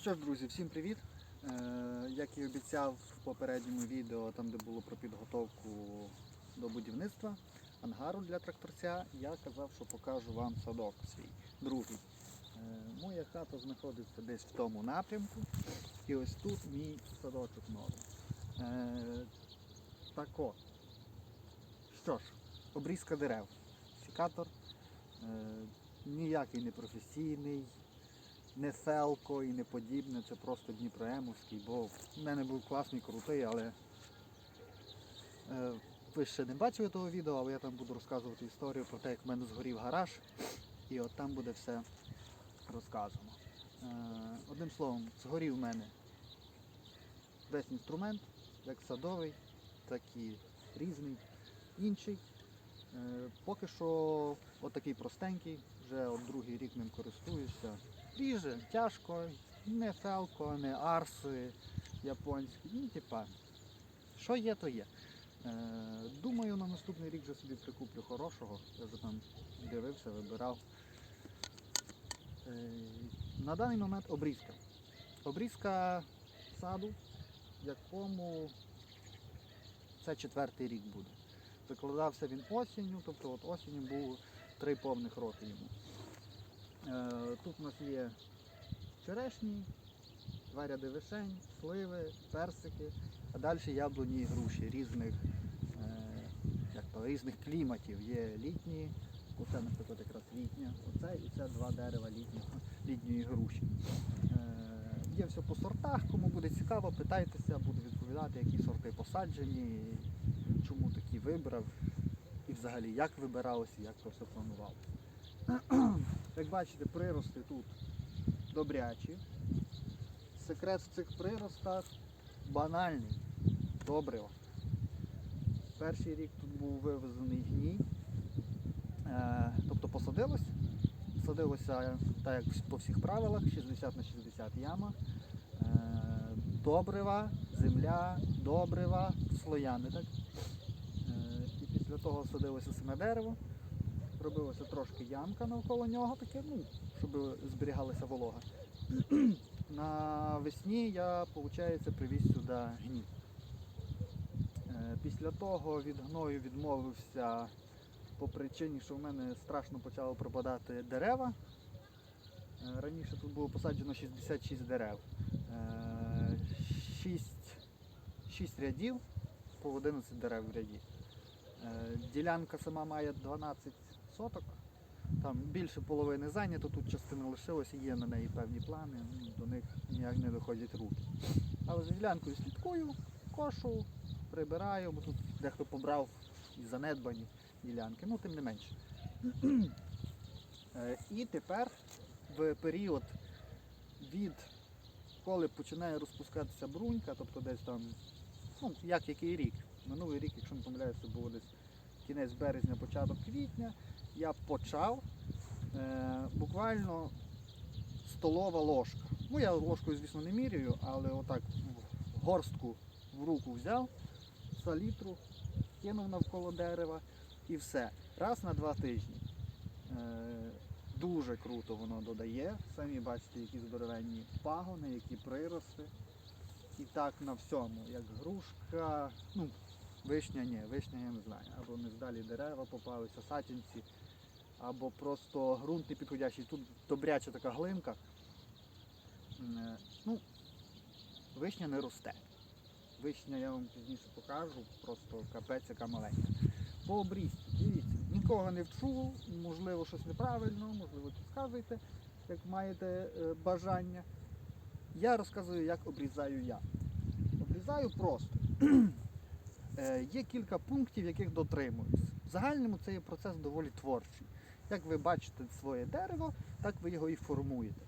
Що ж, друзі, всім привіт! Е, Як і обіцяв в попередньому відео, там де було про підготовку до будівництва ангару для тракторця, я казав, що покажу вам садок свій, другий. Е, Моя хата знаходиться десь в тому напрямку. І ось тут мій садочок новий. Е, Тако. Що ж, обрізка дерев. Сікатор. Е, ніякий не професійний, не селко і не подібне, це просто Дніпроемовський, бо в мене був класний, крутий, але е, ви ще не бачили того відео, але я там буду розказувати історію про те, як в мене згорів гараж, і от там буде все розказано. Е, одним словом, згорів в мене весь інструмент, як садовий, так і різний, інший. Е, Поки що отакий простенький, вже от другий рік ним користуюся. Ріже, тяжко, не фелко, не арси японські, ну типа, що є, то є. Е, думаю, на наступний рік вже собі прикуплю хорошого. Я вже там дивився, вибирав. Е, на даний момент обрізка. Обрізка саду, якому це четвертий рік буде. Викладався він осінню, тобто от осінню був три повних роки йому. Е, Тут у нас є черешні, два ряди вишень, сливи, персики, а далі яблуні і груші різних, е, як то, різних кліматів. Є літні, оце, наприклад, якраз літня, оце і це два дерева літнього, літньої груші. Е, Є все по сортах, кому буде цікаво, питайтеся, буду відповідати, які сорти посаджені, такі вибрав і взагалі як вибиралося, як то все планував. Як бачите, прирости тут добрячі. Секрет в цих приростах банальний. Добриво. Перший рік тут був вивезений гній. Е, тобто посадилось. Садилося так як по всіх правилах, 60 на 60 яма. Е, добрива, земля, добрива, слоями. Так? Е, після того садилося саме дерево робилося трошки ямка навколо нього, таке, ну, щоб зберігалася волога. Навесні я, виходить, привіз сюди гній. Е, Після того від гною відмовився по причині, що в мене страшно почало пропадати дерева. Е, Раніше тут було посаджено 66 дерев. 6, 6 рядів по 11 дерев в ряді. Е, Ділянка сама має 12 соток. Там більше половини зайнято, тут частина лишилася, є на неї певні плани, ну, до них ніяк не доходять руки. Але за ділянкою слідкую, кошу, прибираю, бо тут дехто побрав і занедбані ділянки, ну тим не менше. Е, І тепер в період від коли починає розпускатися брунька, тобто десь там, ну як який рік. Минулий рік, якщо не помиляюся, було десь кінець березня, початок квітня, я почав е, буквально столова ложка. Ну я ложкою, звісно, не міряю, але отак горстку в руку взяв, салітру, кинув навколо дерева і все. Раз на два тижні. Е, дуже круто воно додає. Самі бачите, які здоровенні пагони, які прирости. І так на всьому, як грушка, ну, вишня ні, вишня я не знаю. Або невдалі дерева попалися, сатінці, або просто ґрунт не підходящий. Тут добряча така глинка. Е, Ну, вишня не росте. Вишня я вам пізніше покажу, просто капець яка маленька. По обрізці, дивіться, нікого не вчу, можливо, щось неправильно, можливо, підказуйте, як маєте е, бажання. Я розказую, як обрізаю я. Обрізаю просто. Е, Є кілька пунктів, яких дотримуюсь. В загальному цей процес доволі творчий. Як ви бачите своє дерево, так ви його і формуєте.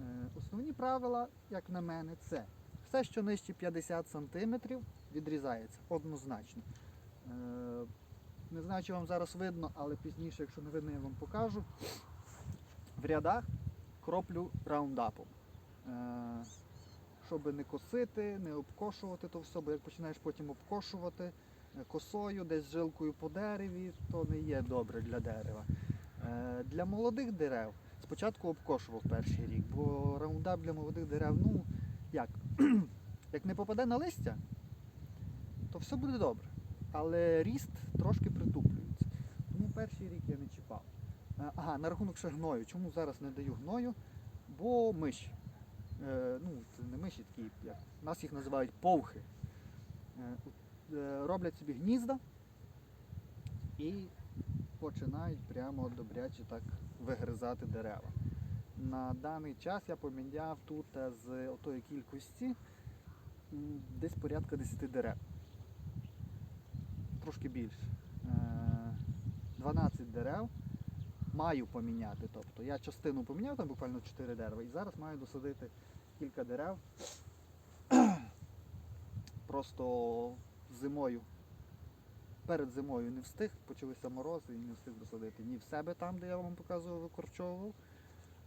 Е, Основні правила, як на мене, це все, що нижче 50 см, відрізається однозначно. Е, Не знаю, чи вам зараз видно, але пізніше, якщо не видно, я вам покажу. В рядах кроплю раундапом. Щоб не косити, не обкошувати то все, бо як починаєш потім обкошувати е, косою, десь жилкою по дереві, то не є добре для дерева. Е, Для молодих дерев Спочатку обкошував перший рік, бо раундап для молодих дерев, ну як, як не попаде на листя, то все буде добре. Але ріст трошки притуплюється. Тому перший рік я не чіпав. Е, Ага, на рахунок ще гною. Чому зараз не даю гною? Бо миші. Е, ну, це не миші такі, як нас їх називають повхи. Е, е, роблять собі гнізда і починають прямо добряче так вигризати дерева. На даний час я поміняв тут з отої кількості десь порядка 10 дерев. Трошки більше. Е, 12 дерев маю поміняти. Тобто я частину поміняв, там буквально 4 дерева, і зараз маю досадити кілька дерев. Просто зимою. Перед зимою не встиг, почалися морози і не встиг досадити ні в себе там, де я вам показував, викорчовував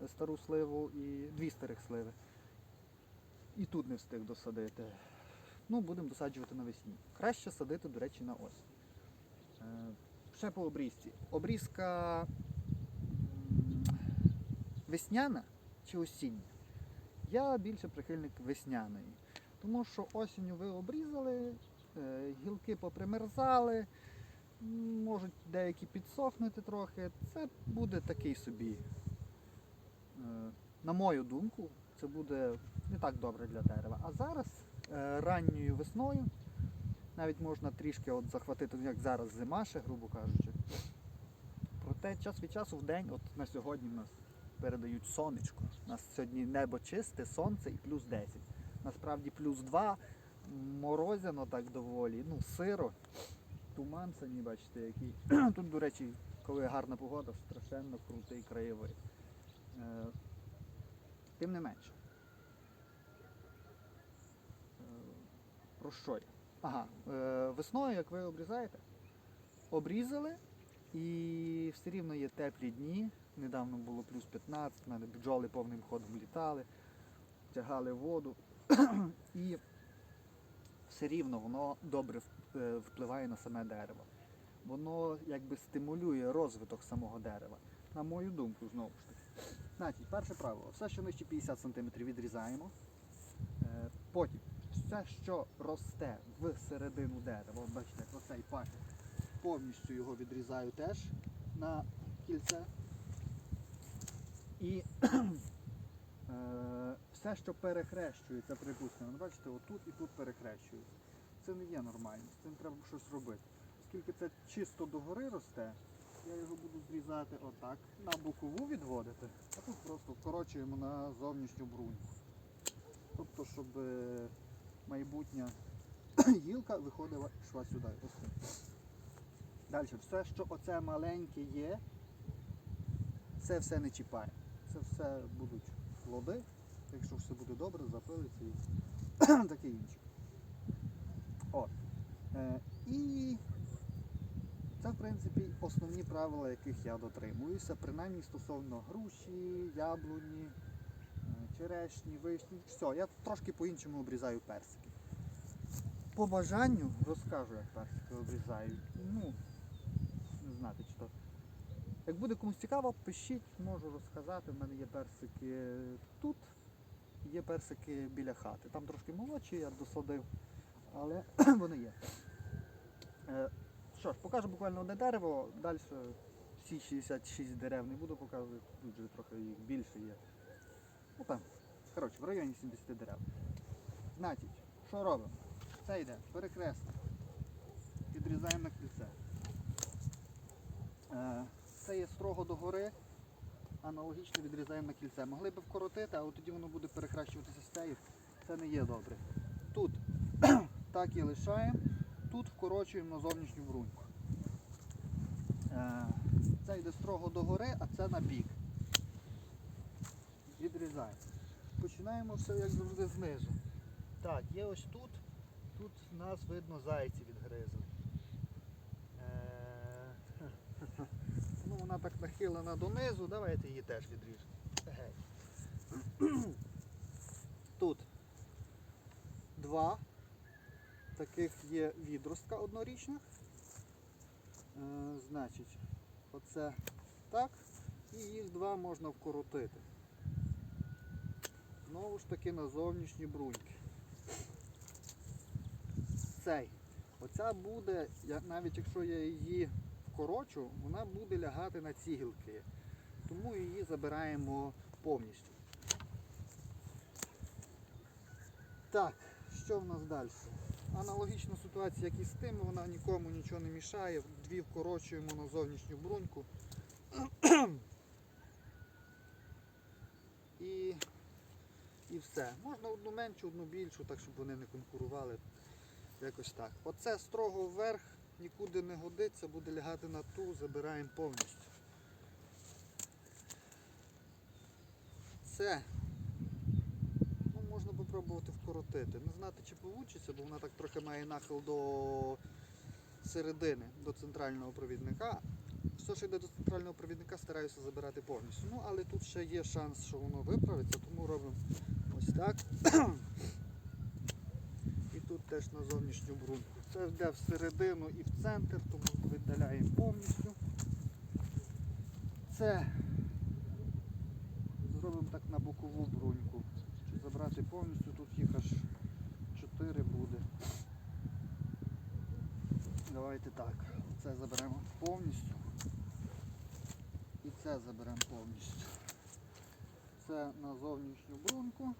е, стару сливу і дві старих сливи. І тут не встиг досадити. Ну, будемо досаджувати навесні. Краще садити, до речі, на осінь. Е, Ще по обрізці. Обрізка весняна чи осіння? Я більше прихильник весняної. Тому що осінню ви обрізали, е, гілки попримерзали, можуть деякі підсохнути трохи. Це буде такий собі, е, на мою думку, це буде не так добре для дерева. А зараз е, ранньою весною навіть можна трішки от захватити, ну, як зараз зима ще, грубо кажучи. Проте час від часу в день, от на сьогодні в нас передають сонечко. У нас сьогодні небо чисте, сонце і плюс 10. Насправді плюс 2, морозяно так доволі, ну, сиро, туман самі бачите, який. Тут, до речі, коли гарна погода, страшенно крутий краєвид. Е, Тим не менше. Е, Про що я? Ага, е, весною, як ви обрізаєте, обрізали і все рівно є теплі дні. Недавно було плюс 15, в мене бджоли повним ходом літали, тягали воду. і все рівно воно добре е, впливає на саме дерево. Воно якби стимулює розвиток самого дерева. На мою думку, знову ж таки. Значить, перше правило, все, що нижче 50 см відрізаємо. Е, Потім все, що росте в середину дерева, бачите, як оцей пакет, повністю його відрізаю теж на кільце. І е, все, що перехрещується, припустимо, ну, бачите, отут і тут перехрещується. Це не є нормально, з цим треба щось робити. Оскільки це чисто догори росте, я його буду зрізати отак, на бокову відводити, а тут просто вкорочуємо на зовнішню бруньку. Тобто, щоб е, майбутня гілка виходила, йшла сюди. Ось. Далі, все, що оце маленьке є, це все не чіпає. Це все будуть плоди. Якщо все буде добре, запилиться і таке інше. От. Е, і це, в принципі, основні правила, яких я дотримуюся, принаймні стосовно груші, яблуні, е, черешні, вишні. Все, я трошки по-іншому обрізаю персики. По бажанню розкажу, як персики обрізають. Ну, знати, чи то. Як буде комусь цікаво, пишіть, можу розказати. У мене є персики тут, є персики біля хати. Там трошки молодші, я досадив, але вони є. Е, Що ж, покажу буквально одне дерево, далі всі 66 дерев не буду показувати, тут вже трохи їх більше є. Ну там, коротше, в районі 70 дерев. Значить, що робимо? Це йде перекреслено. Відрізаємо на кільце. Е, Це є строго догори, аналогічно відрізаємо на кільце. Могли б вкоротити, але тоді воно буде перехрещуватися з цією. Це не є добре. Тут так і лишаємо, тут вкорочуємо на зовнішню бруньку. Е, Це йде строго догори, а це на бік. Відрізаємо. Починаємо все як завжди знизу. Так, є ось тут. Тут нас видно зайці відгризли. Ну, вона так нахилена донизу, давайте її теж відріжемо. Тут два таких є відростка однорічних. Е, Значить, оце так. І їх два можна вкоротити. Знову ж таки на зовнішні бруньки. Цей. Оця буде, навіть якщо я її вкорочу, вона буде лягати на цігілки. Тому її забираємо повністю. Так, що в нас далі? Аналогічна ситуація, як і з тим, вона нікому нічого не мішає. Дві вкорочуємо на зовнішню бруньку. І, і все. Можна одну меншу, одну більшу, так щоб вони не конкурували. Якось так. Оце строго вверх, нікуди не годиться, буде лягати на ту, забираємо повністю. Це ну, можна попробувати вкоротити. Не знати, чи вийде, бо вона так трохи має нахил до середини, до центрального провідника. Все, що йде до центрального провідника, стараюся забирати повністю. Ну, але тут ще є шанс, що воно виправиться, тому робимо ось так. Теж на зовнішню бруньку. Це йде всередину і в центр, тому видаляємо повністю. Це зробимо так на бокову бруньку. Забрати повністю, тут їх аж 4 буде. Давайте так. Це заберемо повністю. І це заберемо повністю. Це на зовнішню бруньку.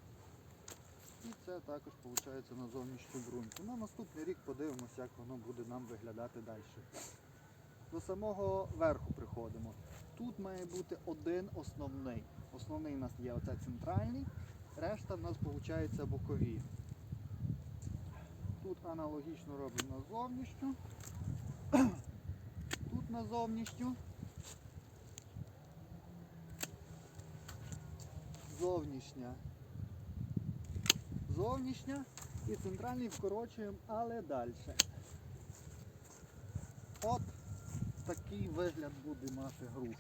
Це також виходить на зовнішню бруньку. На наступний рік подивимося, як воно буде нам виглядати далі. До самого верху приходимо. Тут має бути один основний. Основний у нас є оце центральний, решта в нас виходить бокові. Тут аналогічно робимо на зовнішню. Тут на зовнішню. Зовнішня. Зовнішня і центральний вкорочуємо, але далі. От такий вигляд буде мати груш.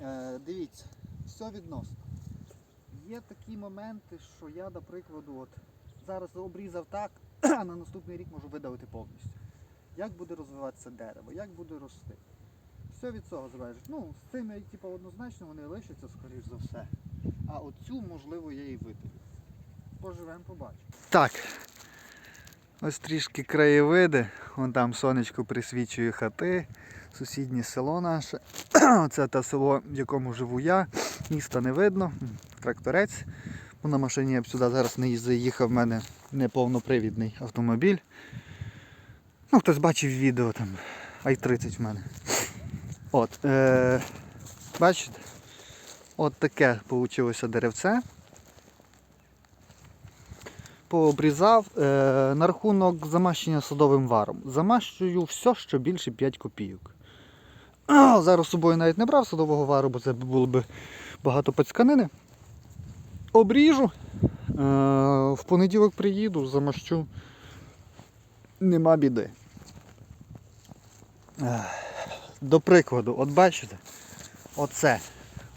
Е, дивіться, все відносно. Є такі моменти, що я, до прикладу, от зараз обрізав так, а на наступний рік можу видавити повністю. Як буде розвиватися дерево, як буде рости. Все від цього залежить. Ну, з цими, типу, однозначно вони лишаться, скоріш за все. А оцю, можливо, я і видалю. Поживемо, побачимо. Так. Ось трішки краєвиди. Вон там сонечко присвічує хати, сусіднє село наше. Це те село, в якому живу я. Міста не видно. Тракторець. На машині я б сюди зараз не їздив, в мене неповнопривідний автомобіль. Ну, хтось бачив відео там. i30 в мене. От, е, бачите? От таке вийшло деревце. Пообрізав е, на рахунок замащення садовим варом. Замащую все, що більше 5 копійок. Зараз з собою навіть не брав садового вару, бо це було б багато пацьканини. Обріжу. Е, в понеділок приїду, замащу. Нема біди. До прикладу, от бачите, оце.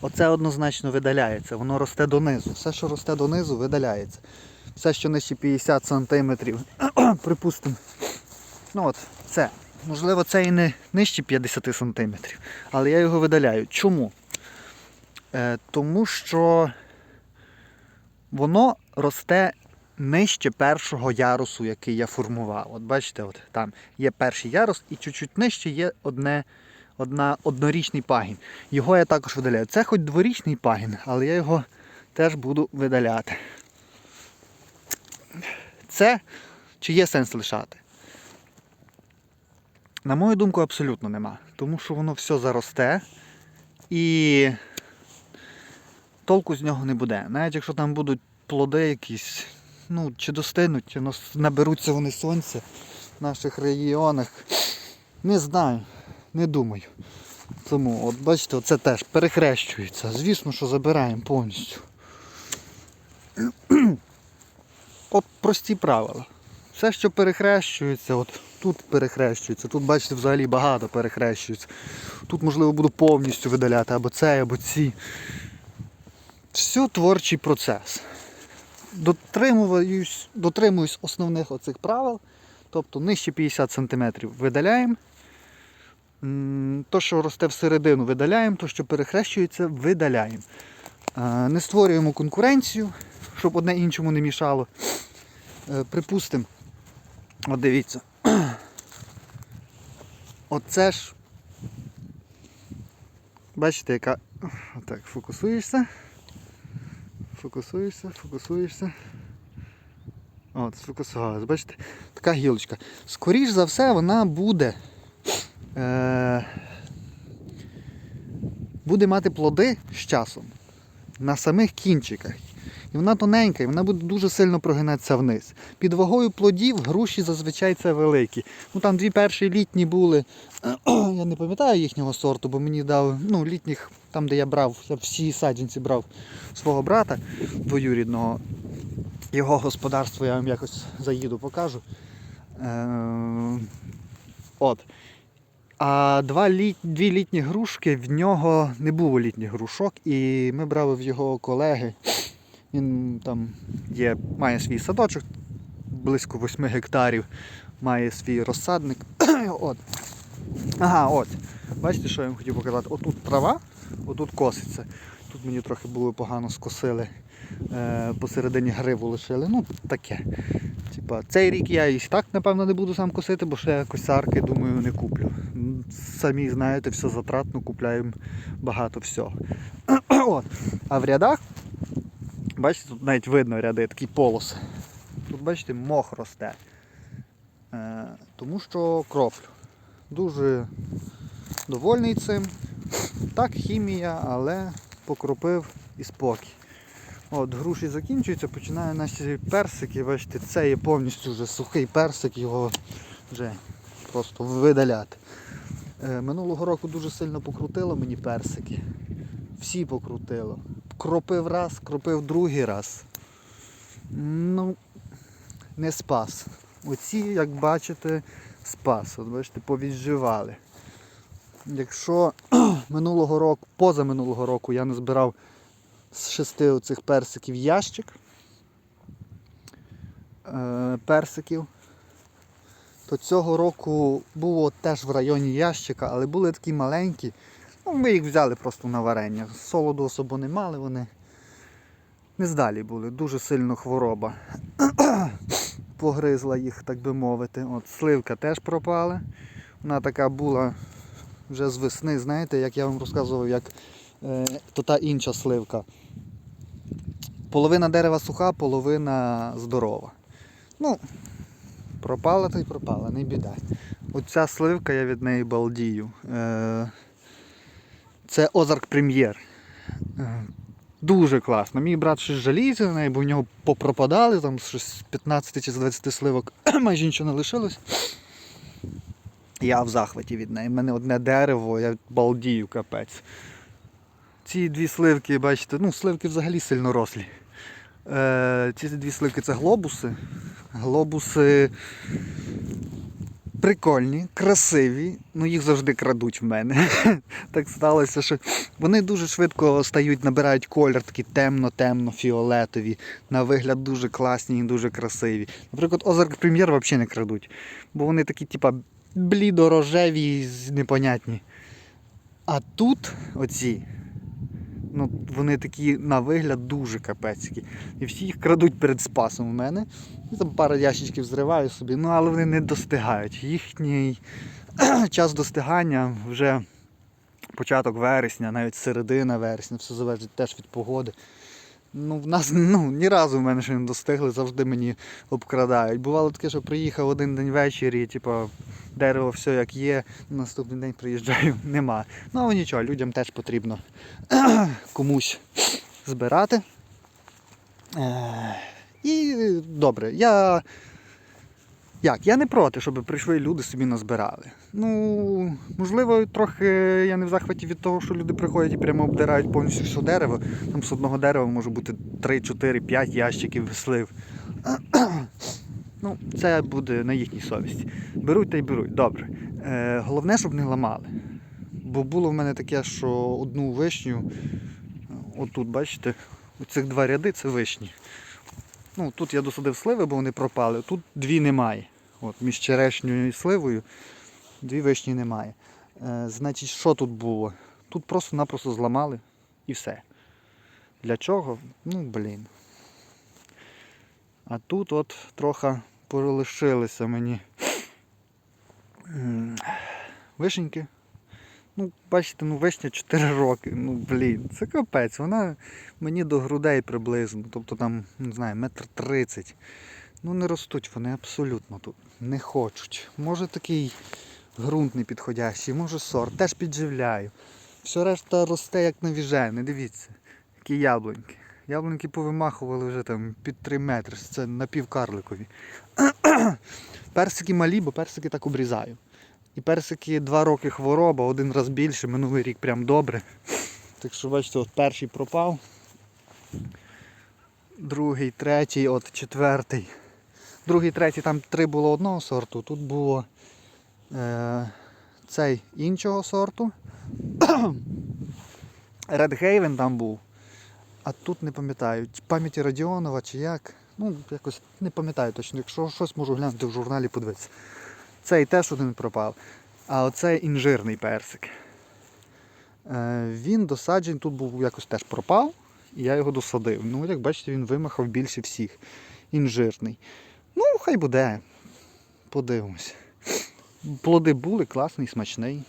Оце однозначно видаляється, воно росте донизу. Все, що росте донизу, видаляється. Все, що нижче 50 см, припустимо. Ну от, це. Можливо, це і не нижче 50 см, але я його видаляю. Чому? Е, тому що воно росте нижче першого ярусу, який я формував. От бачите, от там є перший ярус і чуть-чуть нижче є одне, одна, однорічний пагін. Його я також видаляю. Це хоч дворічний пагін, але я його теж буду видаляти. Це чи є сенс лишати? На мою думку, абсолютно нема. Тому що воно все заросте і толку з нього не буде. Навіть якщо там будуть плоди якісь, ну, чи достигнуть, чи наберуться вони сонця в наших регіонах. Не знаю, не думаю. Тому, от бачите, це теж перехрещується. Звісно, що забираємо повністю. От прості правила. Все, що перехрещується, от тут перехрещується, тут, бачите, взагалі багато перехрещується. Тут, можливо, буду повністю видаляти або цей, або ці. Все творчий процес. Дотримуюсь, дотримуюсь основних оцих правил. Тобто нижче 50 см видаляємо. То, що росте всередину, видаляємо, то, що перехрещується, видаляємо. Не створюємо конкуренцію, щоб одне іншому не мішало. Е, Припустимо, от дивіться. Оце ж. Бачите, яка. Так, фокусуєшся. Фокусуєшся, фокусуєшся. От, сфокусувалась, бачите? Така гілочка. Скоріш за все, вона буде. Е, буде мати плоди з часом на самих кінчиках. І вона тоненька, і вона буде дуже сильно прогинатися вниз. Під вагою плодів груші зазвичай це великі. Ну там дві перші літні були. Я не пам'ятаю їхнього сорту, бо мені дав ну, літніх, там де я брав, я всі саджанці брав свого брата двоюрідного. Його господарство я вам якось заїду, покажу. Е, от. А два літ, дві літні грушки, в нього не було літніх грушок, і ми брали в його колеги. Він там є, має свій садочок, близько 8 гектарів, має свій розсадник. от. Ага, от. Бачите, що я вам хотів показати? Отут трава, отут коситься. Тут мені трохи було погано скосили. Е, посередині гриву лишили. Ну, таке. Типа, цей рік я і так, напевно, не буду сам косити, бо ще косарки, думаю, не куплю. Самі знаєте, все затратно, купляємо багато всього. От. А в рядах, бачите, тут навіть видно ряди, такі полоси. Тут, бачите, мох росте. Е, тому що кроплю. Дуже довольний цим. Так, хімія, але покропив і спокій. От, груші закінчуються, починаю наші персики, бачите, це є повністю вже сухий персик, його вже просто видаляти. Е, минулого року дуже сильно покрутило мені персики. Всі покрутило. Кропив раз, кропив другий раз. Ну, не спас. Оці, як бачите, спас. От бачите, повіжживали. Якщо минулого року, поза минулого року я не збирав з шести оцих персиків ящик е, персиків, то цього року було теж в районі ящика, але були такі маленькі. Ну, ми їх взяли просто на варення. Солоду особо не мали, вони не здалі були, дуже сильно хвороба. Погризла їх, так би мовити. От Сливка теж пропала. Вона така була вже з весни, знаєте, як я вам розказував, як е, то та інша сливка. Половина дерева суха, половина здорова. Ну, пропала то й пропала, не біда. Оця сливка, я від неї балдію. Е, це Озарк Прем'єр. Е, Дуже класно. Мій брат щось жаліється на неї, бо в нього попропадали, там щось з 15 чи з 20 сливок майже нічого не лишилось. Я в захваті від неї. У мене одне дерево, я балдію капець. Ці дві сливки, бачите, ну сливки взагалі сильно рослі. Е, ці дві сливки це глобуси. Глобуси прикольні, красиві, ну їх завжди крадуть в мене. так сталося, що вони дуже швидко стають, набирають колір, такі темно-темно-фіолетові. На вигляд дуже класні і дуже красиві. Наприклад, Озарк Прем'єр взагалі не крадуть. Бо вони такі, типа, блідо-рожеві, непонятні. А тут оці, ну, вони такі на вигляд дуже капецькі. І всі їх крадуть перед спасом у мене. І там пара ящичків зриваю собі, ну але вони не достигають. Їхній час достигання вже початок вересня, навіть середина вересня, все залежить теж від погоди. Ну, в нас ну, ні разу в мене ще не достигли, завжди мені обкрадають. Бувало таке, що приїхав один день ввечері, типу, дерево все як є, наступний день приїжджаю, нема. Ну але нічого, людям теж потрібно комусь збирати. Е, І добре, я. Як? Я не проти, щоб прийшли люди собі назбирали. Ну, можливо, трохи я не в захваті від того, що люди приходять і прямо обдирають повністю все дерево. Там з одного дерева може бути 3, 4, 5 ящиків слив. Ну, це буде на їхній совісті. Беруть та й беруть. Добре. Е, головне, щоб не ламали. Бо було в мене таке, що одну вишню, отут, бачите, оцих два ряди це вишні. Ну, тут я досадив сливи, бо вони пропали, тут дві немає. От, між черешньою і сливою дві вишні немає. Е, значить, що тут було? Тут просто-напросто зламали і все. Для чого? Ну, блін. А тут от трохи полишилися мені вишеньки. Ну, бачите, ну вишня 4 роки. Ну, блін, це капець. Вона мені до грудей приблизно. Тобто там, не знаю, метр тридцять. Ну не ростуть вони абсолютно тут. Не хочуть. Може такий ґрунт не підходящий, може сорт, теж підживляю. Все решта росте як навіжене, дивіться, які яблуньки. Яблуньки повимахували вже там під 3 метри, це напівкарликові. персики малі, бо персики так обрізаю. І персики 2 роки хвороба, один раз більше, минулий рік прям добре. Так що бачите, от перший пропав. Другий, третій, от четвертий. Другий, третій, там три було одного сорту, тут було цей іншого сорту. Haven там був. А тут не пам'ятаю, пам'яті Радіонова чи як. Ну, якось не пам'ятаю точно. Якщо щось можу глянути в журналі, подивитися. Цей теж один пропав. А оцей інжирний персик. Е, він досаджений, тут був якось теж пропав, і я його досадив. Ну, як бачите, він вимахав більше всіх. Інжирний. Ну, хай буде. Подивимось. Плоди були, класний, смачний.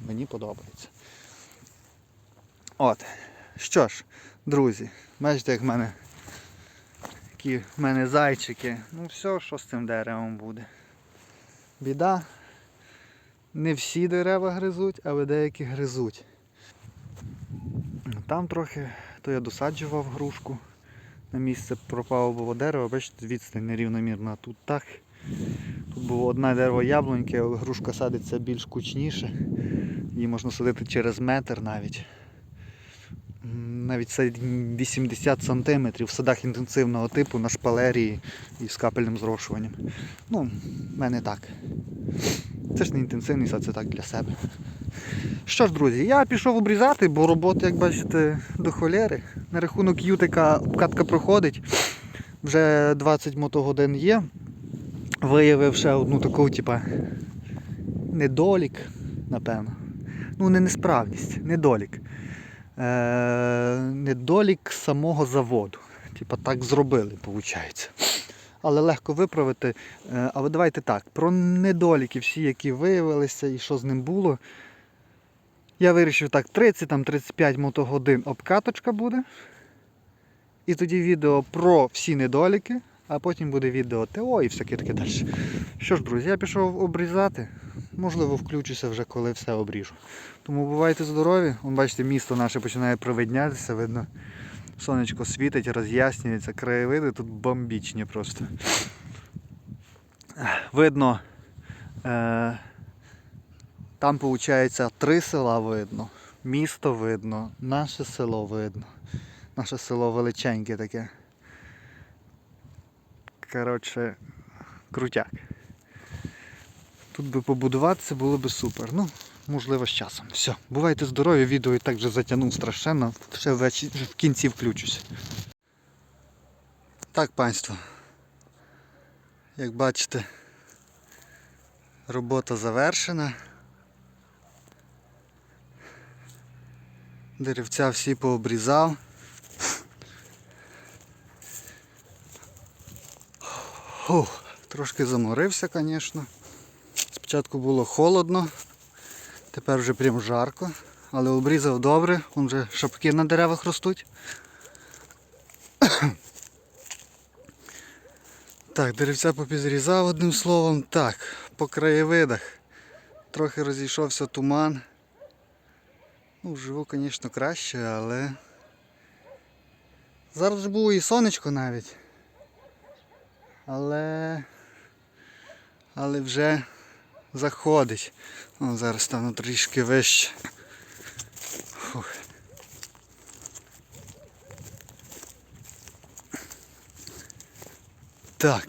Мені подобається. От. Що ж, друзі, бачите, як в мене які в мене зайчики. Ну все, що з цим деревом буде. Біда. Не всі дерева гризуть, але деякі гризуть. Там трохи, то я досаджував грушку. На місце пропало було дерево, бачите, відстань нерівномірна. Тут так. Тут було одне дерево яблуньки, грушка садиться більш кучніше. Її можна садити через метр навіть. Навіть це 80 см в садах інтенсивного типу на шпалерії і з капельним зрошуванням. Ну, в мене так. Це ж не інтенсивний сад, це так для себе. Що ж, друзі, я пішов обрізати, бо роботи, як бачите, до холєри. На рахунок ютика обкатка проходить. Вже 20 мотогодин є. Виявив ще одну таку, типа, недолік, напевно. Ну, не несправність, недолік. Е, недолік самого заводу. Типа так зробили, виходить. Але легко виправити. Е, але давайте так, про недоліки всі, які виявилися і що з ним було. Я вирішив так, 30-35 мотогодин обкаточка буде. І тоді відео про всі недоліки, а потім буде відео ТО і всяке таке далі. Що ж, друзі, я пішов обрізати. Можливо, включуся вже, коли все обріжу. Тому бувайте здорові. Вон, бачите, місто наше починає провиднятися, видно. Сонечко світить, роз'яснюється, краєвиди тут бомбічні просто. Видно, е, там виходить три села видно, місто видно, наше село видно. Наше село величеньке таке. Коротше, крутяк. Тут би побудуватися було би супер. Ну, можливо, з часом. Все, бувайте здорові, відео і так вже затягнув страшенно. Ще в кінці включусь. Так, панство. Як бачите, робота завершена. Деревця всі пообрізав. Фух, трошки заморився, звісно. Спочатку було холодно, тепер вже прям жарко, але обрізав добре, вон вже шапки на деревах ростуть. Так, деревця попізрізав одним словом. Так, по краєвидах трохи розійшовся туман. Ну, вживу, звісно, краще, але зараз було і сонечко навіть. Але але вже заходить. О, зараз стану трішки вище. Фух. Так.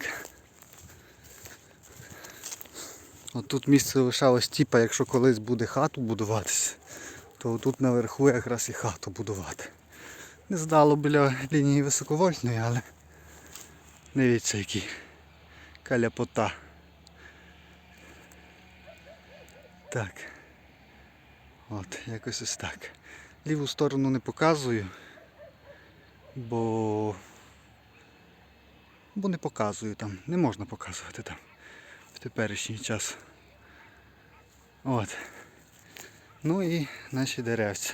От тут місце лишалось типа, якщо колись буде хату будуватися, то тут наверху якраз і хату будувати. Не здало біля лінії високовольтної, але дивіться який каляпота. Так. От, якось ось так. Ліву сторону не показую, бо. Бо не показую там. Не можна показувати там в теперішній час. От. Ну і наші деревця.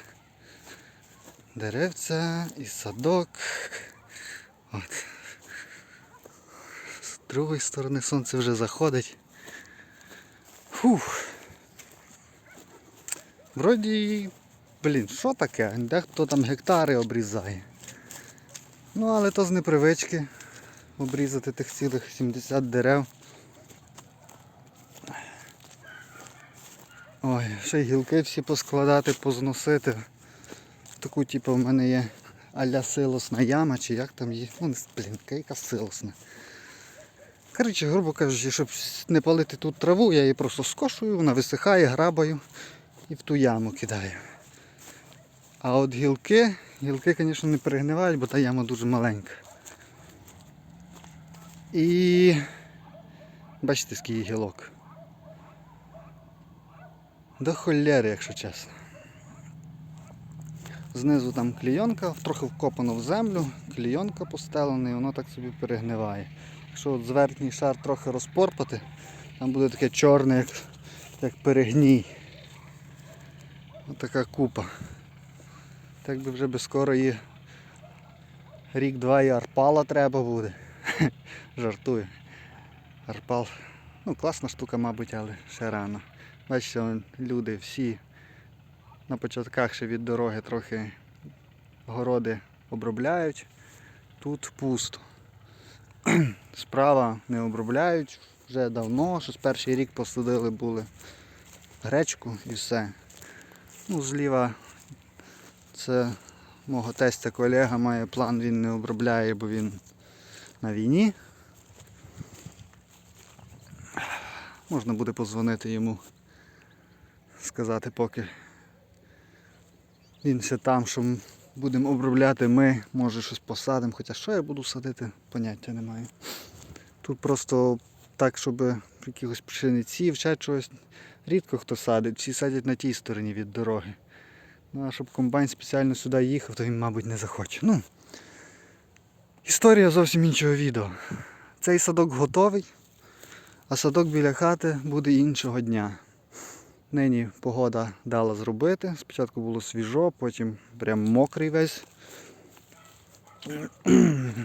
Деревця і садок. От. Другої сторони сонце вже заходить. Фух. Вроді, блін, що таке? Дехто там гектари обрізає. Ну, але то з непривички обрізати тих цілих 70 дерев. Ой, ще й гілки всі поскладати, позносити. Таку, типу, в мене є аля силосна яма, чи як там є. Ну, блін, яка силосна. Коротше, грубо кажучи, щоб не палити тут траву, я її просто скошую, вона висихає, грабаю і в ту яму кидаю. А от гілки, гілки, звісно, не перегнивають, бо та яма дуже маленька. І бачите, скільки гілок. До холєри, якщо чесно. Знизу там клійонка, трохи вкопано в землю, клійонка постелена і воно так собі перегниває. Якщо от зверхній шар трохи розпорпати, там буде таке чорне, як, як перегній. Ось така купа. Так би вже би скоро її рік-два і арпала треба буде. Жартую. Арпал. Ну, класна штука, мабуть, але ще рано. Бачите, люди всі на початках ще від дороги трохи городи обробляють. Тут пусто. Справа не обробляють вже давно, щось перший рік посадили були гречку і все. Ну, зліва це мого тестя колега має план, він не обробляє, бо він на війні. Можна буде позвонити йому, сказати, поки він ще там, що будемо обробляти ми, може щось посадимо. Хоча що я буду садити, поняття не маю. Тут просто так, щоб якихось пшениців, ще чогось. Рідко хто садить, всі садять на тій стороні від дороги. Ну а щоб комбайн спеціально сюди їхав, то він, мабуть, не захоче. Ну, історія зовсім іншого відео. Цей садок готовий, а садок біля хати буде іншого дня. Нині погода дала зробити. Спочатку було свіжо, потім прям мокрий весь.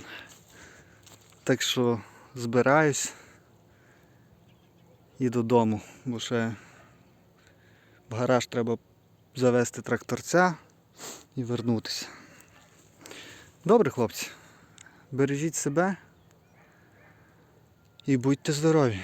Так що збираюсь і додому, бо ще в гараж треба завести тракторця і вернутися. Добре, хлопці, бережіть себе і будьте здорові.